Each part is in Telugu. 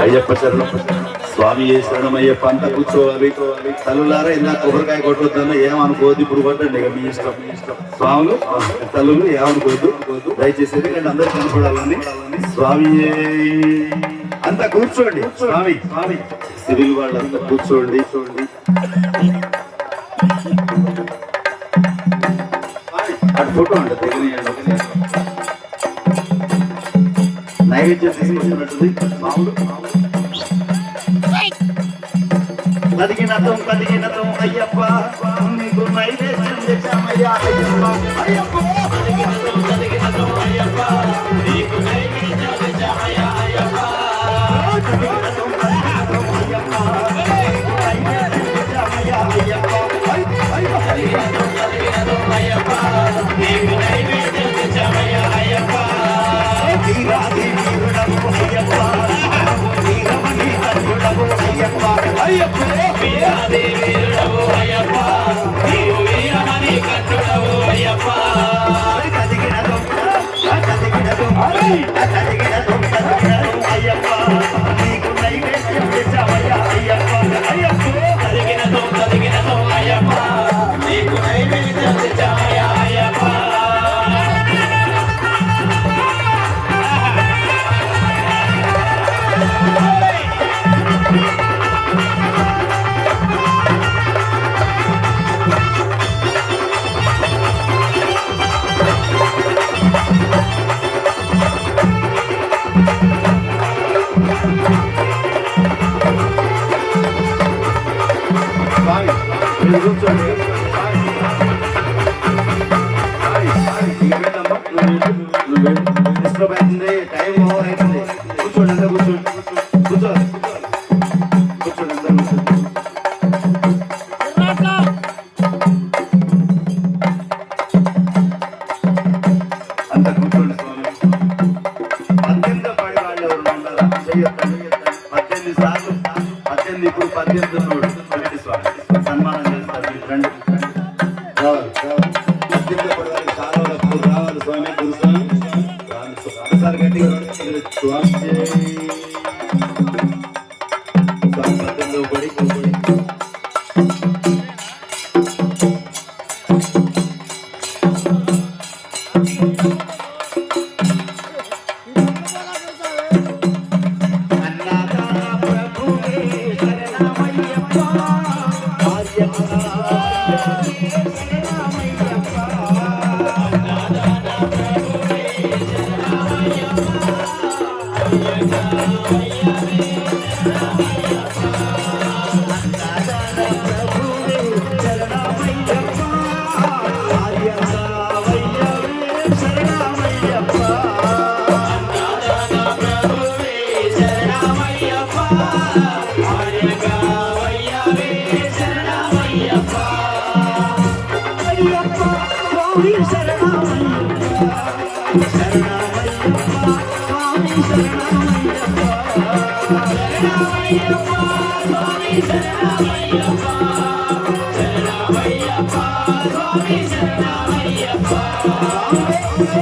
అయ్యప్ప శరణం స్వామి ఏ శరణమయ్యప్ప అంతా కూర్చోవాలి తల్లులారా ఇందాక కొబ్బరికాయ కొట్టొద్దని ఏమనుకోవద్దు ఇప్పుడు కొట్టండి. ఇక మీ ఇష్టం మీ ఇష్టం. స్వాములు? తల్లులు ఏమనుకోవద్దు. దయచేసి ఎందుకంటే అందరూ కనపడాలని. స్వామి అంతా కూర్చోండి స్వామి. స్వామి. సివిల్ వాళ్ళంతా కూర్చోండి. చూడండి అటు ఫోటో అంట నైవేద్యం తీసుకొచ్చినట్టుంది మామూలు కదిగినతం కదిగినతం అయ్యప్ప నీకు నైవేద్యం తెచ్చామయ్యా అయ్యప్ప అయ్యప్ప కదిగినతం కదిగినతం అయ్యప్ప నీకు నైవేద్యం తెచ్చామయ్యా వీరాది వీరుడము అందరూ కూర్చోండి కూర్చోండి.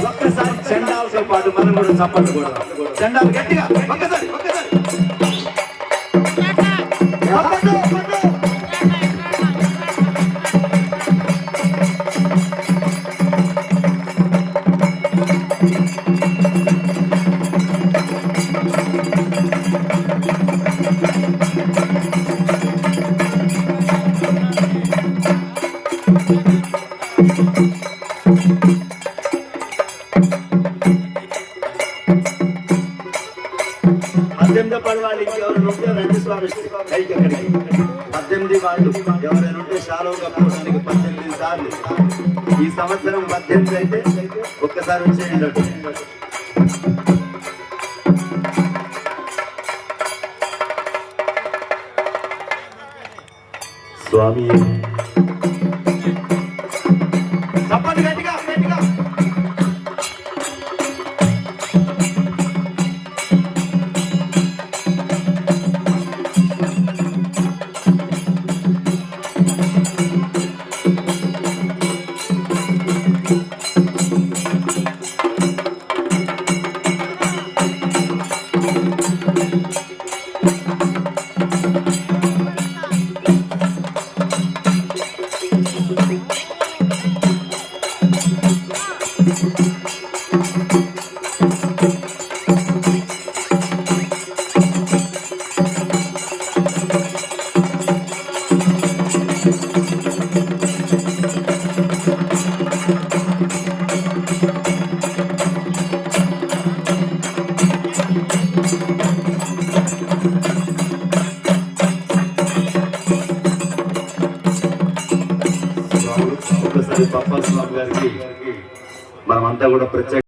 ఒక్కసారి చండాలతో పాటు మనం కూడా చప్పట్లు కూడా చండాలు గట్టిగా ఒక్కసారి పద్దెనిమిది పడి వాళ్ళు ఇంకెవరైనా ఉంటే రండి స్వామి పైకి అక్కడికి పద్దెనిమిది వాళ్ళు ఎవరైనా ఉంటే షాలో కప్పుకోవడానికి పద్దెనిమిది సార్లు ఈ సంవత్సరం పద్దెనిమిది అయితే ఒక్కసారి వచ్చేయండి అటు. స్వామి ఒకసారి పప్పా స్వామి గారికి మనమంతా కూడా ప్రత్యేక